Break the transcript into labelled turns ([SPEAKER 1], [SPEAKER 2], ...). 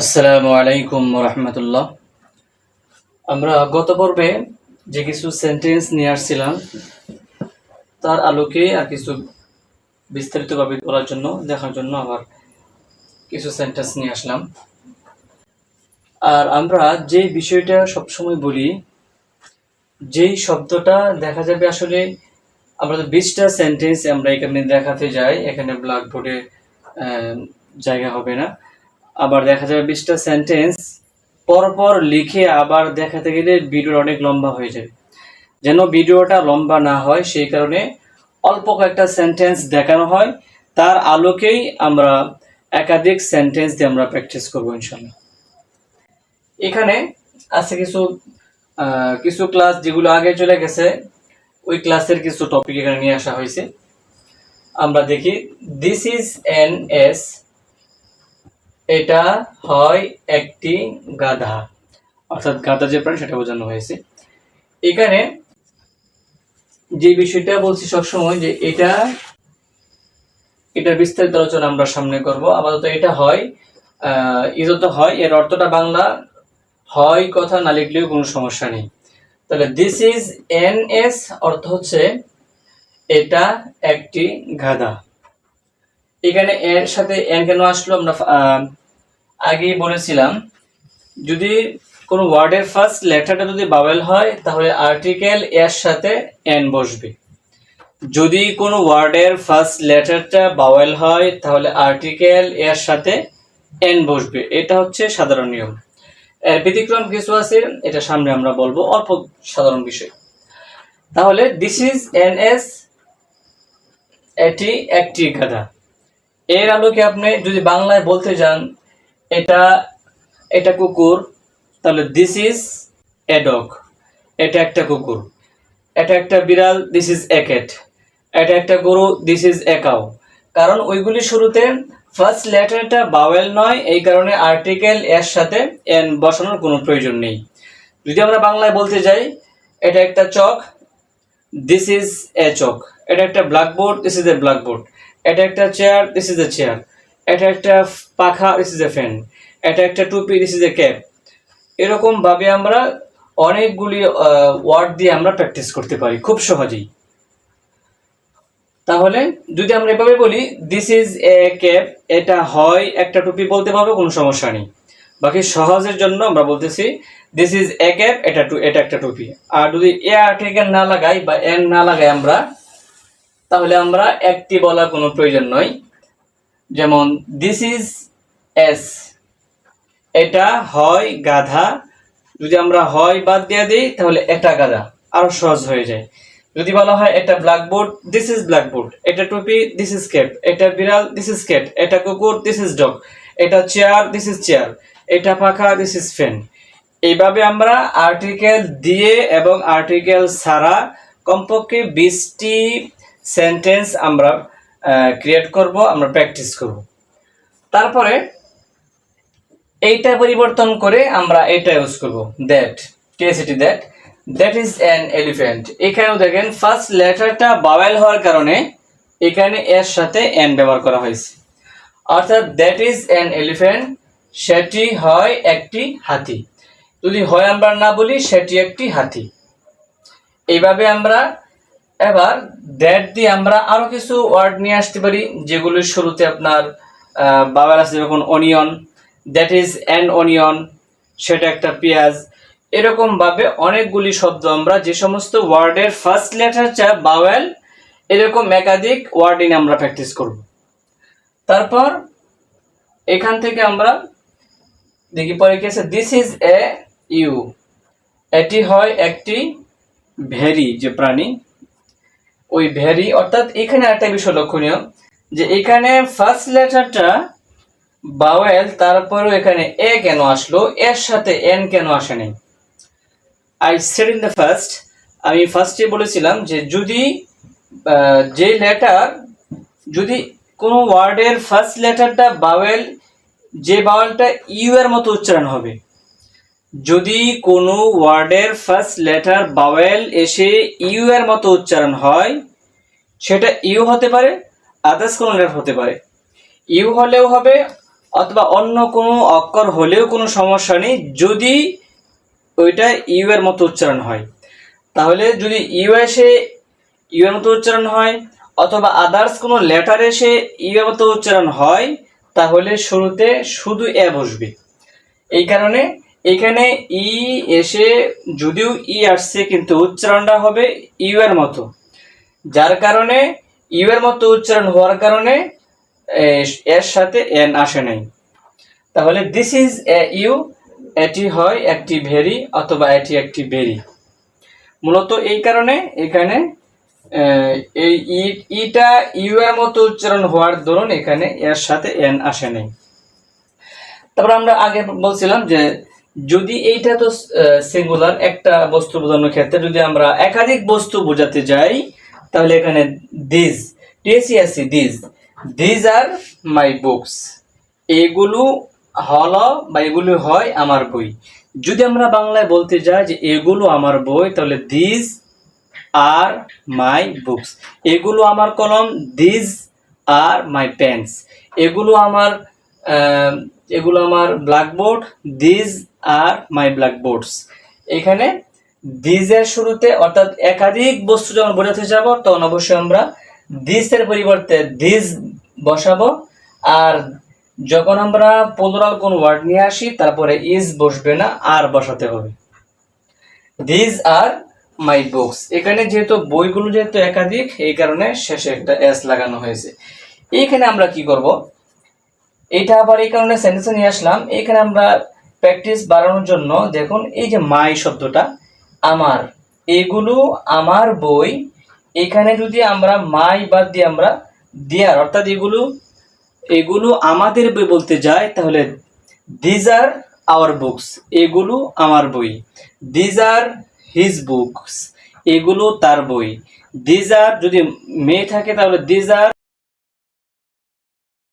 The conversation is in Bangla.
[SPEAKER 1] আসসালামু আলাইকুম রহমতুল্লাহ আমরা গত পর্বে যে কিছু সেন্টেন্স নিয়ে আসছিলাম, তার আলোকে আর কিছু বিস্তারিতভাবে বলার জন্য, দেখার জন্য আবার কিছু সেন্টেন্স নিয়ে আসলাম। আর আমরা যে বিষয়টা সবসময় বলি, যেই শব্দটা দেখা যাবে আসলে আমরা তো বিশটা সেন্টেন্স আমরা এখানে দেখাতে যাই, এখানে ব্ল্যাকবোর্ডে জায়গা হবে না। আবার দেখা যাবে বিশটা সেন্টেন্স পরপর লিখে আবার দেখাতে গেলে ভিডিও অনেক লম্বা হয়ে যাবে। যেন ভিডিওটা লম্বা না হয়, সেই কারণে অল্প কয়েকটা সেন্টেন্স দেখানো হয়। তার আলোকেই আমরা একাধিক সেন্টেন্স দিয়ে আমরা প্র্যাকটিস করব ইনশাল্লাহ এখানে আছে কিছু কিছু ক্লাস যেগুলো আগে চলে গেছে, ওই ক্লাসের কিছু টপিক এখানে নিয়ে আসা হয়েছে। আমরা দেখি দিস ইজ এন এস এটা হয় একটি গাধা। অর্থাৎ গাধা যে প্রাণী, সেটা বোঝানো হয়েছে। এখানে যে বিষয়টা বলছি সবসময় যে এটা এটা বিস্তারিত আলোচনা আমরা সামনে করব। আপাতত এটা হয় ইজত হয়, এর অর্থটা বাংলা হয় কথা না লিখলেও কোনো সমস্যা নেই। তাহলে দিস ইজ এন এস অর্থ হচ্ছে এটা একটি গাধা। এখানে এর সাথে এন কেন আসলো আমরা আগেই বলেছিলাম। যদি কোনো ওয়ার্ডের ফার্স্ট লেটারটা যদি বাওয়েল হয়, তাহলে আর্টিকেল এর সাথে এন বসবে। যদি কোনো ওয়ার্ডের ফার্স্ট লেটারটা বাওয়েল হয়, তাহলে আর্টিকেল এর সাথে এন বসবে। এটা হচ্ছে সাধারণ নিয়ম। এর ব্যতিক্রম কিছু আছে, এটা সামনে আমরা বলব, অল্প সাধারণ বিষয়। তাহলে দিস ইজ এন এস এটি একটি গাধা। এর আলোকে আপনি যদি বাংলায় বলতে যান, এটা এটা কুকুর, তাহলে দিস ইজ এ ডগ এটা একটা কুকুর। এটা একটা বিড়াল দিস ইজ এ ক্যাট এটা একটা গরু দিস ইজ এ কাউ কারণ ওইগুলি শুরুতে ফার্স্ট লেটারটা বাওয়েল নয়, এই কারণে আর্টিকেল এর সাথে এন বসানোর কোনো প্রয়োজন নেই। যদি আমরা বাংলায় বলতে যাই, এটা একটা চক দিস ইজ এ চক। এটা একটা blackboard this is a blackboard এটা একটা chair this is a chair এটা একটা পাখা দিস ইজ এ ফ্যান এটা একটা টুপি দিস ইজ এ ক্যাপ এরকম ভাবে আমরা অনেকগুলি ওয়ার্ড দিয়ে আমরা প্র্যাকটিস করতে পারি, খুব সহজেই। তাহলে যদি আমরা এভাবে বলি দিস ইজ এ ক্যাপ এটা হয়, একটা টুপি বলতে পারব, কোনো সমস্যা নেই। বাকি সহজের জন্য আমরা বলতেছি দিস ইজ এ ক্যাপ এটা টু, এটা একটা টুপি। আর যদি এ আর্টিকেল না লাগাই বা এন না লাগাই আমরা তাহলে আমরা একটি বলার কোনো প্রয়োজন নয়। যেমন দিস ইজ এস এটা হয় গাধা। যদি আমরা হয় বাদ দিয়ে দিই, তাহলে এটা গাধা। আরও সহজ হয়ে যায়। যদি বলা হয় এটা ব্ল্যাকবোর্ড দিস ইজ ব্ল্যাকবোর্ড এটা টুপি দিস ইজ ক্যাপ এটা বিড়াল দিস ইজ ক্যাট এটা কুকুর দিস ইজ ডগ এটা চেয়ার দিস ইজ চেয়ার এটা পাখা দিস ইজ ফ্যান এইভাবে আমরা আর্টিকেল দিয়ে এবং আর্টিকেল ছাড়া কমপক্ষে বিশটি সেন্টেন্স আমরা ক্রিয়েট করব, আমরা প্র্যাকটিস করব। তারপরে এইটা পরিবর্তন করে আমরা এটা ইউজ করব that TACT that that is an elephant এখানেও দেখেন ফার্স্ট লেটারটা বাওয়েল হওয়ার কারণে এখানে এর সাথে এন ব্যবহার করা হয়েছে। অর্থাৎ দ্যাট ইজ অ্যান এলিফ্যান্ট সেটি হয় একটি হাতি। যদি হয় আমরা না বলি, সেটি একটি হাতি। এইভাবে আমরা এবার দ্যাট দিয়ে আমরা আরও কিছু ওয়ার্ড নিয়ে আসতে পারি যেগুলোর শুরুতে আপনার বাবার আছে যখন onion that is an onion সেটা একটা পেঁয়াজ, এরকম ভাবে অনেকগুলি শব্দ আমরা যে সমস্ত ওয়ার্ডের ফার্স্ট লেটারটা বাওয়েল এরকম একাধিক ওয়ার্ড নিয়ে আমরা প্র্যাকটিস করব। তারপর এখান থেকে আমরা দেখি পরে কি আছে? দিস ইজ এ ইউ এটি হয় একটি ভেরি যে প্রাণী। ওই ভ্যারি, অর্থাৎ এখানে একটা বিষয় লক্ষণীয়, যে এখানে ফার্স্ট লেটারটা বাওয়েল তারপরেও এখানে এ কেন আসলো, এর সাথে এন কেন আসেনি? I said in the first আমি ফার্স্টে বলেছিলাম যে যদি যে লেটার যদি কোনো ওয়ার্ডের ফার্স্ট লেটারটা বাওয়েল যে বাওয়েলটা ইউ এর মতো উচ্চারণ হবে যদি কোনো ওয়ার্ডের ফার্স্ট লেটার বাওয়েল এসে ইউ এর মতো উচ্চারণ হয়, সেটা ইউ হতে পারে আদার্স কোনো লেটার হতে পারে। ইউ হলেও হবে, অথবা অন্য কোনো অক্ষর হলেও কোনো সমস্যা নেই, যদি ওইটা ইউ এর মতো উচ্চারণ হয়। তাহলে যদি ইউ এসে ইউ এর মতো উচ্চারণ হয়, অথবা আদার্স কোনো লেটার এসে ইউ এর মতো উচ্চারণ হয়, তাহলে শুরুতে শুধু এ বসবে। এই কারণে এখানে ই এসে যদিও ই আসছে, কিন্তু উচ্চারণটা হবে ইউ এর মতো। যার কারণে ইউ এর মতো উচ্চারণ হওয়ার কারণে এর সাথে এন আসে নাই। তাহলে দিস ইজ এ ইউ এটি হয় একটি ভেরি অথবা এটি একটি বেরি। মূলত এই কারণে এখানে এই ইটা ইউ এর মতো উচ্চারণ হওয়ার দরুন এখানে এর সাথে এন আসে নাই। তারপর আমরা আগে বলছিলাম যে যদি এইটা তো সিঙ্গুলার একটা বস্তু বোঝানোর ক্ষেত্রে যদি আমরা একাধিক বস্তু বোঝাতে যাই, তাহলে এখানে this TACAC this this are my books এগুলো হলো বা এগুলো হয় আমার বই। যদি আমরা বাংলায় বলতে যাই যে এগুলো আমার বই, তাহলে দিস আর মাই বুকস এগুলো আমার কলম দিস আর মাই পেন্স এগুলো আমার এগুলো আমার ব্ল্যাকবোর্ড দিস আর মাই ব্ল্যাকবোর্ডস এখানে দিজের শুরুতে অর্থাৎ একাধিক বস্তু যখন বোঝাতে যাব, তখন অবশ্যই আমরা দিসের পরিবর্তে দিস বসাবো। আর যখন আমরা পোলোরাল কোন ওয়ার্ড নিয়ে আসি, তারপরে ইজ বসবে না আর বসাতে হবে। দিস আর মাই বুকস এখানে যেহেতু বইগুলো যেহেতু একাধিক, এই কারণে শেষে একটা এস লাগানো হয়েছে। এইখানে আমরা কি করব? এটা আবার এই কারণে সেন্টেন্সে নিয়ে আসলাম। এখানে আমরা প্র্যাকটিস বাড়ানোর জন্য দেখুন, এই যে মাই শব্দটা, আমার, এগুলো আমার বই, এখানে যদি আমরা মাই বাদ দিয়ে আমরা দেয়ার অর্থাৎ এগুলো এগুলো আমাদের বই বলতে যাই তাহলে দিজ আর আওয়ার বুকস এগুলো আমার বই। দিজ আর হিজ বুকস এগুলো তার বই। দিজ আর যদি মেয়ে থাকে তাহলে দিজ আর